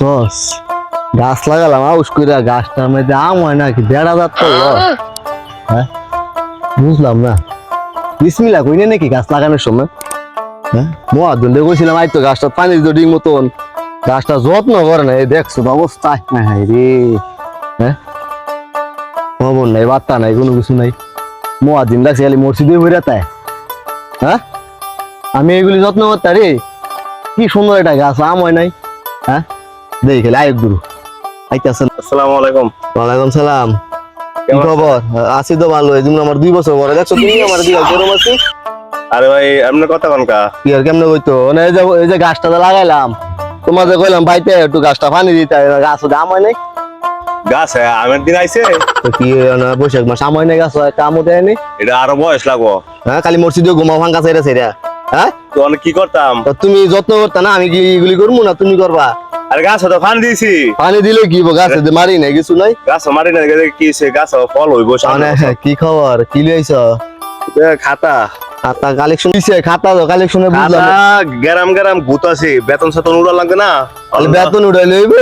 বুঝছস গাছ লাগালাম আউস করে গাছটার মধ্যে আম হয় নাকি? বেড়া যাত করল হ্যাঁ? বুঝলাম না। বিসমিল্লা কইনে নাকি গাছ লাগানোর সময়? হ্যাঁ? মহাজন কইছিলাম, আই তো গাছটা পানি দিত ঠিক মতন। গাছটা যত্ন করে না দেখছ তো অবস্থা? হ্যাঁ হ্যাঁ রে। হ্যাঁ? খবর নাই, বার্তা নাই, কোনো কিছু নাই। মহাদিন লাগছে খালি মসজিদে হয়ে তাই। হ্যাঁ? আমি এগুলি যত্ন করতে রে। কি সুন্দর একটা গাছ, আম হয় নাই। হ্যাঁ? দেখি গুরু আইতাছে আসসালামু আলাইকুম। ওয়ালাইকুম সালাম। কি খবর? আছি তো ভালো এই আমার দুই বছর পরে। দেখছ তুমি আমার গরম আছি। আরে ভাই এমনি কথা কনকা কি। আর কেমনে হইতো মানে এই যে এই যে গাছটা লাগাইলাম কইলাম ভাইতে একটু গাছটা পানি দিতে গাছ আম হয় নাই। গাছ হ্যাঁ, আমের দিন আইছে। কি না বৈশাখ মাস আম হয় নাই গাছ হয় কাম উঠে নি এটা আরও বয়স লাগবো। হ্যাঁ খালি মসজিদে ঘুমাও ভাঙ্গা চাইরা চাইরা হ্যাঁ? তো কি করতাম? তুমি যত্ন করতে না আমি কি এগুলি করব না তুমি করবা? আরে গাছ তো ফান দিয়েছি পানি দিলে কি হইবো? গাছে মারি নাই কিছু নাই? গাছ মারি না কি সে গাছ ফল হইব মানে কি খবর? কি লইছ? খাতা। খাতা কালেকশন দিছে খাতা তো কালেকশনে বুঝলাম। খাতা গ্যারাম গ্যারাম ভূত আছে বেতন সেতন উড়া লাগবে না? তাহলে বেতন উঠাই লইব?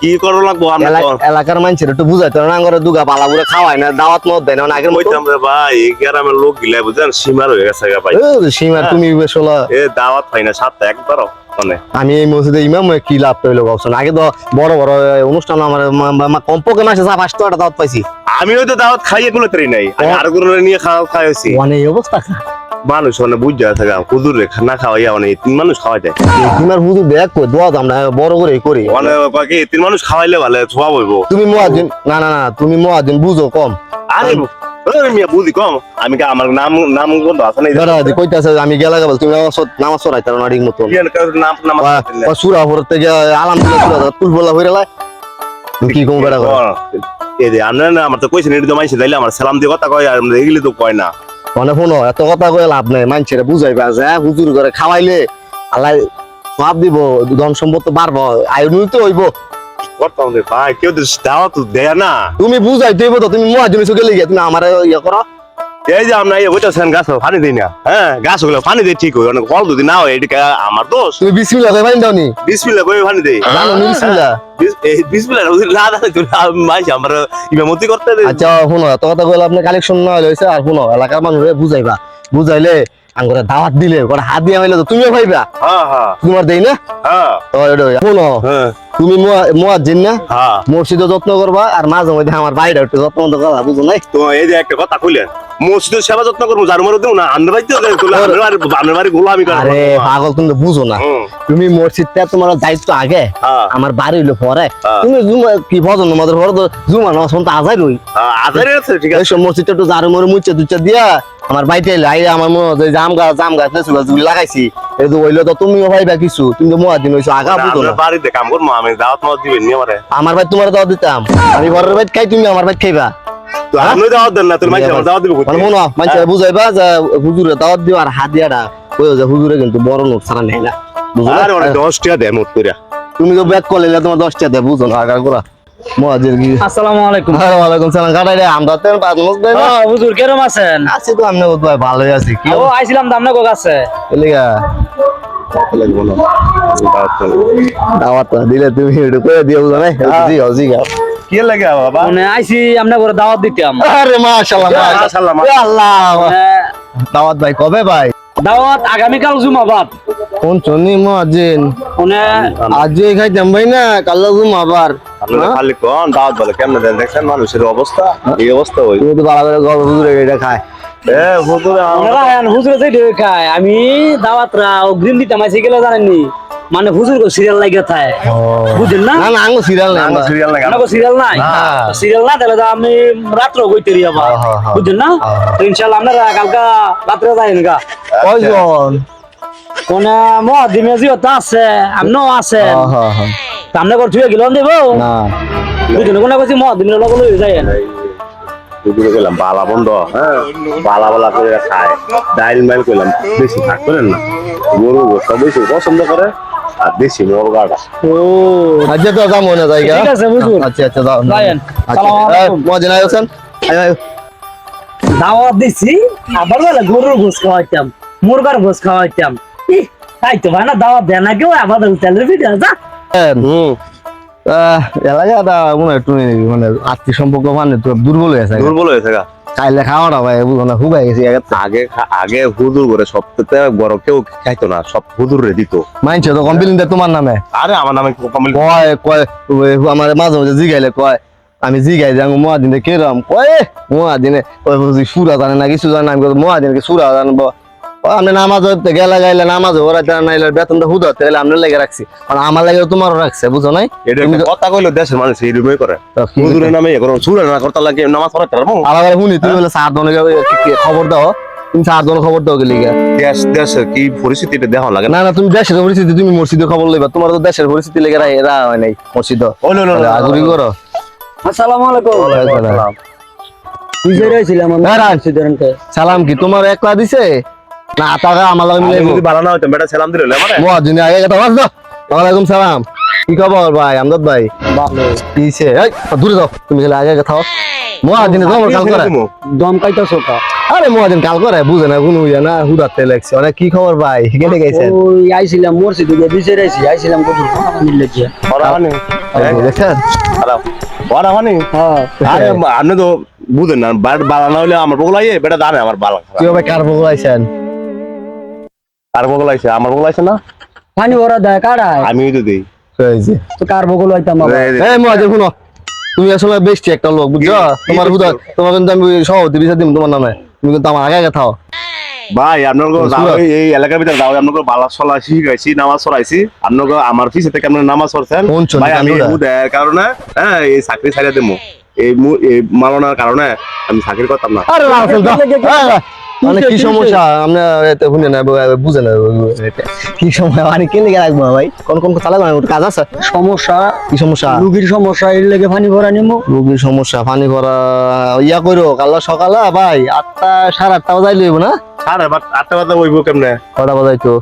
কি করো লাগবো আমরা এলাকার মানুষের একটু বুঝাইতে না করে দুগা পালা করে খাওয়ায় না দাওয়াত মত দেয় না আগের মতো। কইতাম রে ভাই এই গ্রামের লোক গিলা বুঝেন সীমার হয়ে গেছে গা ভাই। এ, সীমা তুমি বেশলা এ দাওয়াত পাই না সাতটা একবারও। আমি এই মসজিদে ইমাম কি লাভ পেল ভাবছেন আগে তো বড় বড় অনুষ্ঠান আমার কমপক্ষে মাসে যা পাঁচটা একটা দাওয়াত পাইছি। আমি হয়তো দাওয়াত খাইয়ে গুলো তরি নাই। আরগুলো নিয়ে খাওয়া খাইছি মানে এই অবস্থা মানুষ মানে বুঝতে আছে গা হুজুর রে না খাওয়াইয়া মানে তিন মানুষ খাওয়াই দেয় তোমার হুজুর দেখ কই? দোয়া দাম না বড় করে। করি মানে কয় তিন মানুষ খাওয়াইলে ভালো ছোয়া হইব তুমি মোয়াজিন না না না তুমি মোয়াজিন বুঝো কম। আরে মিয়া বুঝি কম। আমি কি আমার নাম নাম কোন আছে না দি কইতাছে আমি গেলা তুমি নামাজ নাম সুরা সুরা বলা কি কম বেড়া আমরা না আমার তো কইছে নির্দ মাইছে তাইলে আমার সালাম দিয়ে কথা কয় আর এগুলি তো কয় না। মানে শোনো এত কথা কয়ে লাভ নাই মানুষের বুঝাইবা যে হ্যাঁ, হুজুর করে খাওয়াইলে আল্লাহ সব দিব ধন সম্পদ তো বাড়বো আয়ু তো হইব। করতাম রে ভাই কেউ তো দাওয়া তো দেয় না। তুমি বুঝাইতে হইব তো তুমি মহাজন চোখে লেগে তুমি আমার ইয়ে করো। এই যে আমরা গাছ পানি দিই না হ্যাঁ গাছগুলো পানি দিয়ে ঠিক হয় অনেক ফল যদি না হয় এটা আমার দোষ। তুমি কই দাওনি? বিসমিল্লাহ কই পানি দেই। জানো নি বিসমিল্লাহ? বিস- এই না জানে তুমি মাইছে আমার ইমামতি করতে আচ্ছা শুনো এত কথা কইলে আপনি কালেকশন না হইছে আর শুনো এলাকার মানুষে বুঝাইবা। বুঝাইলে আঙ্গুরে দাওয়াত দিলে হাত দিয়ে হইলে তো তুমিও পাইবা হ্যাঁ হ্যাঁ। তোমার দেই না? হ্যাঁ। তো শুনো হ্যাঁ। তুমি মুয়াজ্জিন না? হ্যাঁ। যত্ন করবা আর মাঝে মধ্যে আমার বাইরে একটু যত্ন মতো করবা বুঝো নাই? তো এই যে একটা কথা কইলেন মসজিদের সেবা যত্ন করব যার মরে দেবো না বাড়িতে বাড়ি আরে পাগল তুমি তো বুঝো না। তুমি মসজিদটা তোমার দায়িত্ব আগে হ্যাঁ, আমার বাড়ি হইল পরে। হ্যাঁ। তুমি কি ভজন আমাদের পরে তো জুমা নামাজ পর্যন্ত আজাই রই। আজারে আছে ঠিক আছে। মসজিদটা একটু জারু মরে মুচে দুচা দিয়া আমার বাড়িতে আইলে আমার মনে হয় জাম গাছ জাম গাছ লেচু গাছ লাগাইছি এই তো হইল তো তুমিও ভাইবা কিছু তুমি তো মুয়াদিন হইছো আগা বুঝো আমরা না। বাড়িতে কাম করব আমি দাওয়াত দিবেন নি আমারে। আমার ভাই তোমার দাওয়াত দিতাম আমি ঘরের ভাই খাই তুমি আমার ভাই খাইবা। তো আপনি দাওয়াত দেন না তোর মাইছে দাওয়াত দিবে মানে মনে মানুষ বুঝাইবা যে হুজুরে দাওয়াত দিও আর হাত দিয়াটা ওই যে হুজুরে কিন্তু বড় নোট ছাড়া নেই না? আরে অনেক দশ টাকা দেয় মোট করে তুমি তো ব্যাক করলে তোমার দশটা দেয় বুঝো না আগা করা মহাজির কি? আসসালামু আলাইকুম। ওয়ালাইকুম সালাম। কাটাই আমরা তো পাঁচ মাস দেয় না। হুজুর কেরম আছেন? আছি তো আমি বোধ ভালোই আছি। কি ও আইছিলাম দামনা গো কাছে। এলিগা। লাগবো দাওয়াত করে। দাওয়াত না দিলে তুমি একটু করে দিও বুঝো না জি জি গাও কি লাগে বাবা? মানে আইছি আমরা করে দাওয়াত দিতাম। আরে মাশাআল্লাহ মাশাআল্লাহ, মাশাআল্লাহ আল্লাহ। দাওয়াত ভাই কবে ভাই? দাওয়াত আগামীকাল জুমাবাদ। কোন চনি মহাজিন মানে আজ খাইতাম ভাই না কাল্লা জুম আবার আপনারা খালি কোন দাওয়াত বলে কেমনে দেন? দেখছেন মানুষের অবস্থা? এই অবস্থা হই তুমি তো ভালো করে গল্প হুজুরে এটা খায়। এ হুজুর ওনারা হ্যাঁ হুজুরে যাই খায় আমি দাওয়াতরা অগ্রিম গেলে জানেননি? মানে হুজুর কো সিরিয়াল লাগে থাকে বুঝেন না? না না আঙ্গো সিরিয়াল নাই আমরা। সিরিয়াল লাগে আমরা সিরিয়াল নাই? না। সিরিয়াল না তাহলে আমি রাত্র আবার। হ্যাঁ, হ্যাঁ, হ্যাঁ। বুঝেন না? হ্যাঁ। তো ইনশাআল্লাহ আপনারা কালকা রাত্রে যাইন গা। কয়জন? কোন মহাদিমে জিও আছে আমনো হ্যাঁ হ্যাঁ হ্যাঁ সামনে করে থুয়ে গেলাম দেব না। কোন কইছি লই যায় হুজুরে কইলাম বালা বন্ধ হ্যাঁ? বালা বালা করে খায়। ডাইল মাইল কইলাম বেশি থাক করেন না। গরু গোস্ত বেশি পছন্দ করে আর দেশি মুরগাটা ও। আচ্ছা তো যাব না জায়গা। ঠিক আছে, বুঝুন। আচ্ছা আচ্ছা যাও। যায়েন। আচ্ছা আলাইকুম। মজা নাই হোসেন দাওয়াত দিছি আবার বলে গরুর ঘুষ খাওয়াইতাম মুরগার ঘুষ খাওয়াইতাম। তাই তো ভাই না দাওয়াত দেয় না কেউ আবার তেলের ভিডিও যা। হুম আহ, এলাকাটা মনে হয় একটু মানে আত্মীয় সম্পর্ক মানে দুর্বল হয়ে দুর্বল হয়েছে গা। কাইলে খাওয়াটা ভাই বুঝো না হুবাই গেছে আগে আগে হুদুর করে সপ্তাহে বড় কেউ খাইতো না সব হুদুর রে দিত। মানছে তো কমপ্লেন দেয় তোমার নামে। আরে আমার নামে কমল কয় কয় আমার মাঝে মাঝে জিগাইলে কয় আমি জিগাই যে মহাদিনে কেরম কয় মহাদিনে ওই সুরা জানে না কিছু জানে না আমি মহাদিনে কি সুরা জানব। আপনি নামাজ গেলে গাইলে নামাজ ওরা নাইলে বেতনটা হুদ হতে গেলে লেগে রাখছি। আর আমার লাগে তোমারও রাখছে বুঝো নাই? এটা কথা কইলো দেশের মানুষ এইরকমই করে। তো নামে এ করো সুরে না করতে লাগে নামাজ পড়াতে পারব? আলাদা শুনি তুমি বলে সার দনে খবর দাও? তুমি সার দনে খবর দাও গেলি গা। দেশ দেশের কি পরিস্থিতিটা দেখা লাগে না? না না তুমি দেশের পরিস্থিতি তুমি মসজিদের খবর লইবা। তোমার তো দেশের পরিস্থিতি লেগে রা- এরা হয় নাই মসজিদ। ও লো আগুরি করো। আসসালামু আলাইকুম। আমি হ্যাঁ, রাখ। সালাম কি তোমার একলা দিছে? না টাকা আমার লাগে মিলাইবো যদি ভালো না হইতাম বেটা সালাম দিলে মানে মহাদিনে আগে কথা বাস দাও ওয়ালাইকুম সালাম। কি খবর ভাই আমদাদ ভাই? ভালো কিছে এই দূরে যাও তুমি খালি আগে কথা মহাদিনে তোমার কাল করে? দম কাইতাছো কা? আরে মহাদিন কাল করে বুঝে না কোনো ইয়া না হুদাতে লাগছে। অনেক কি খবর ভাই? কেটে গেছেন ওই আইছিলাম মসজিদে গিয়ে আইছিলাম কত মিললে কি ওরা মানে দেখছেন ওরা মানে হ্যাঁ। আরে আপনি তো বুঝেন না না হইলে আমার বগল বেটা জানে আমার বালা কি ভাই কার বগল আইছেন কার বগল আইছে? আমার বগল আইছে না? পানি ভরা দেয় কারায় আমি তো দেই। তো কার বগল হইতাম বাবা এই মহাদিন শুনো তুমি আসলে বেশি একটা লোক বুঝছ? তোমার হুদা তোমার কিন্তু আমি সভাপতি বিচার দিব তোমার নামে। তুমি কিন্তু আমার আগে আগে থাও। ভাই আপনার এই এলাকার ভিতরে দাও আপনার বালা চলা শিখাইছি নামাজ পড়াইছি। আপনার আমার ফিসে থেকে আপনার নামাজ পড়ছেন? ভাই আমি মুদের কারণে হ্যাঁ এই চাকরি ছাড়িয়ে দেবো এই মু- এই মালনার কারণে আমি চাকরি করতাম না। আরে মানে কি সমস্যা? আমরা এতে শুনে না বুঝে না কি সমস্যা? মানে কেন লেগে রাখব ভাই? কোন কোন চালা কাজ আছে? সমস্যা? কি সমস্যা? রুগীর সমস্যা এর লেগে পানি ভরা নিমু। রোগীর সমস্যা পানি ভরা ইয়া করো কাল সকালে ভাই আটটা সাড়ে আটটা বাজাই লইব না? আরে বাট আটটা বাজে ওইব কেমনে? কটা বাজাই তো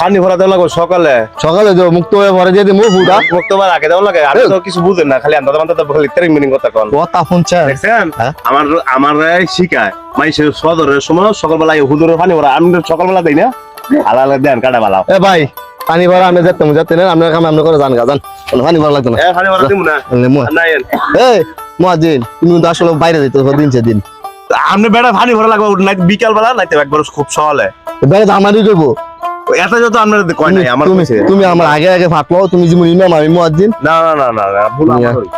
পানি ভরা দেওয়া লাগবে সকালে। সকালে তো মুক্ত হয়ে ভরে দিয়ে দিমু ফুটা মুক্তবার আগে দেওয়া লাগে আমি তো কিছু বুঝেন না খালি আন্দাজ মান্দাজ খালি ট্রেনিং মিটিং করতে কন। কথা শুনছেন? দেখছেন? আমার আমার শিখায় মাইসের সদরের সময় সকালবেলা হুদুরের পানি ভরা আমি তো সকালবেলা দেই না। আলাদা দেন কাটা বেলা এ ভাই পানি ভরা আমি যেতে যেতে না আপনার কাম আপনি করে জান গা জান পানি ভরা লাগতো না। পানি ভরা দিব না। বললে, মুয়া। নাই। এই মহাজিন তুমি কিন্তু আসলে বাইরে যেতে দিন সে দিন আপনি বেড়া পানি ভরা লাগবে নাই বিকাল বেলা নাই তো একবার খুব সহলে। তো আমারই করব এত যত আপনার কয় নাই আমার তুমি। তুমি আমার আগে আগে ফাটলো তুমি যেমন ইমাম আমি মহাজিন না না না না না ভুল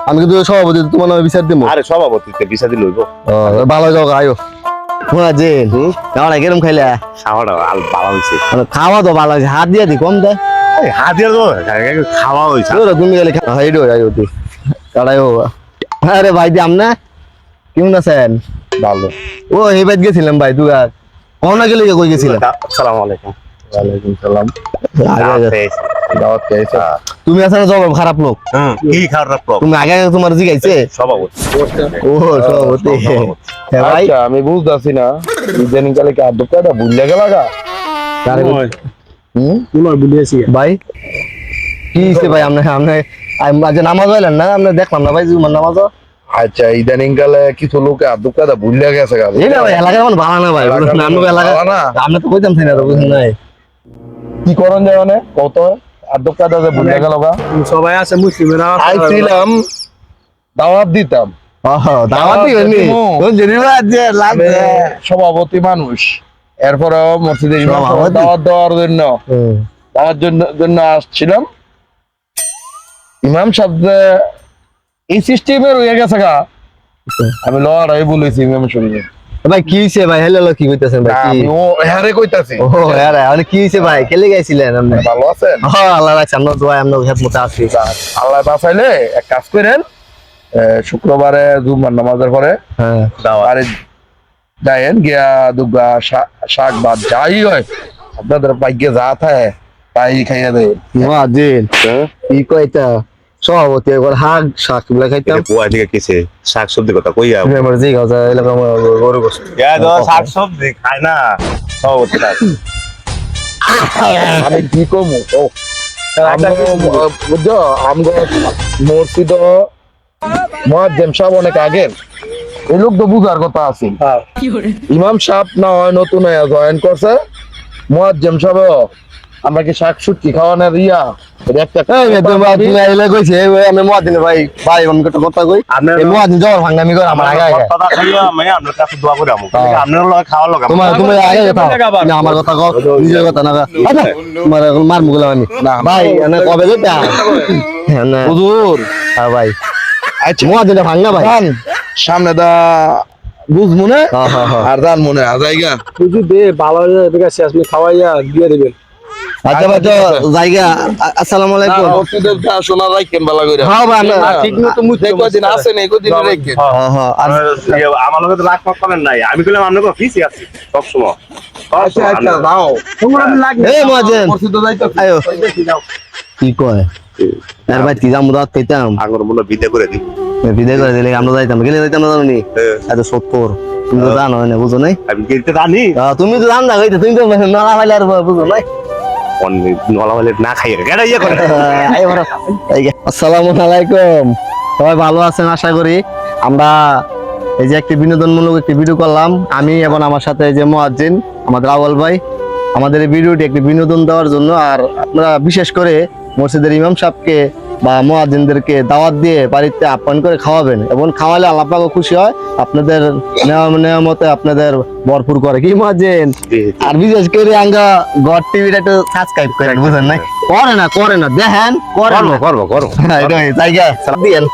আমি কিন্তু সভাপতি তোমার নামে বিচার দিব আরে সভাপতিতে বিছা দিল হইব। ভালো যাও আয়ো। হুম? আমার কেরম খাইলে? খাওয়াটা আল ভালো হইছে। খাওয়া তো ভালো আছে হাত দিয়ে দি কম দেয় হাত দিয়ে তো খাওয়া হইছে। তুমি গেলে হাইডো আয়ো তুই কাড়াই হোক আরে ভাই দি আমনা। কেমন আছেন? ভালো। ও গেছিলাম ভাই তুই আর কখনো গেলে কই গেছিলাম আসসালামু আলাইকুম। ওয়ালাইকুম সালাম। তুমি জবাব খারাপ লোক? হুম কি খারাপ প্রবলেম তুমি আগে আগে তোমার জিগাইছে? সভাপতি। ও সভাপতি। হ্যাঁ আচ্ছা আমি বুঝতেছি না। ইদানিং কালে কি আদব কাটা ভুলে গেল গা? হুম? পুনর ভাই কি হইছে ভাই? আপনি আপনি আজ নামাজ হইলেন না? আপনি দেখলাম না ভাই জুমার নামাজ আচ্ছা ইদানিং কালে কিছু লোকে আদব কাটা ভুলে গেছে গা এলাকার মানে ভালো না ভাই? আমরা এলাকা তো কইতাম না তো নাই কি করন যায় মানে? কত? আদব কাটা যে ভুলে গেল গা। সবাই আছে মুসলিমেরা আইছিলাম দাওয়াত দিতাম। সভাপতি মানুষ। এরপরেও মসজিদে ইমাম দাওয়াত দেওয়ার জন্য। দাওয়ার জন্য জন্য আসছিলাম। ইমাম সাহেব এই সিস্টেমের হয়ে গেছে গা। আমি লড়াই বলেছি সাহেব ভাই কি হইছে ভাই? হ্যালো কি কইতাছেন ভাই কি? আমি ও হ্যারে কইতাছি। ও হ্যাঁ রে, মানে কি হইছে ভাই? কেলে গেছিলেন আপনি? ভালো আছেন? ও আল্লাহ রাখছে আমরা দোয়া আমরা মতো আছি। আল্লাহ বাঁচাইলে এক কাজ করেন এ, শুক্রবারে জুমার নামাজের পরে হ্যাঁ। আরে যাইন গিয়া দুগা শাক ভাত যাই হয় আপনাদের ভাগ্যে যা থাকে তাই খাইয়া দেয় মহাজিন কি কইতা? সভাপতি একবার হাগ শাকগুলা খাইতাম। কুয়া থেকে কিছে শাক সবজি কথা কইয়া আমার জি গাও এলাকা আমার গরু গোস্ত। ইয়া তো শাক সবজি খায় না। সভাপতি আমি কি কমু? ও। বুঝছ? আমগো মসজিদ মহাজ্জেম সাহেব অনেক আগের। এই লোক তো বুঝার কথা আছে। ইমাম সাহেব না হয় নতুন জয়েন করছে মহাজ্জেম সাহেব আমরা কি শাক সুটকি খাওয়ানোর ইয়া? একটা কইছে আমি ভাই ভাই আমি একটা কথা কই। এই মুয়াজ্জিন জবর ভাঙ্গামি করে আমার আগে আগে কথা খাইয়া আমি আপনার কাছে দোয়া করে আমু। হ্যাঁ। আপনার লগে খাওয়া লগে আমার- তোমার তুমি আগে কথা না আমার কথা কও নিজের কথা না আচ্ছা তোমার এখন মার মুগলাম আমি না। ভাই এনে কবে যেটা হ্যাঁ না হুজুর। হ্যাঁ ভাই। আচ্ছা ভাঙ্গা ভাই। সামনে দা বুঝ মনে হ্যাঁ হ্যাঁ আর দান মনে আজাইগা বুঝু দে ভালো খাওয়াইয়া দিয়ে দিবেন। আচ্ছা ভাই তো জায়গা আসসালামু আলাইকুম শোনা রাখেন বালা করে হ্যাঁ ভাই ঠিক মতো কদিন কদিন রাখেন হ্যাঁ হ্যাঁ আর ইয়ে, আমার লগে তো রাগ ফাগ করেন নাই আমি কইলাম আপনাকে ফিসি আছি সব সময় আচ্ছা আচ্ছা দাও তোমরা মুয়াজ্জিন মসজিদ যাইতে আয়ো কি কয় আর ভাই কি খাইতাম আগর মনে বিদে করে দিই বিদায় করে দিলে আমরা যাইতাম গেলে যাইতাম না জানি এত সত্তর তুমি তো জানো না বুঝো নাই আমি গেতে জানি আহ, তুমি তো জান না তুমি তো নলা ফাইলে আর বুঝো নাই না কেডা ইয়ে আসসালামু আলাইকুম। সবাই ভালো আছেন আশা করি। আমরা এই যে একটি বিনোদনমূলক একটি ভিডিও করলাম। আমি এবং আমার সাথে যে মোয়াজ্জিন আমাদের আওয়াল ভাই। আমাদের এই ভিডিওটি একটি বিনোদন দেওয়ার জন্য। আর আমরা বিশেষ করে মসজিদের ইমাম সাহেবকে বা মুয়াজ্জিনদেরকে দাওয়াত দিয়ে বাড়িতে আপ্যায়ন করে খাওয়াবেন এবং খাওয়ালে আল্লাহ পাকও খুশি হয় আপনাদের নিয়ম নিয়মতে আপনাদের ভরপুর করে। কি মহাজেন? আর বিশেষ করে আঙ্গা গড টিভিটা একটু সাবস্ক্রাইব করেন বুঝেন নাই? করে না করে না দেখেন করব করব করব। হ্যাঁ, জায়গা দিয়েন।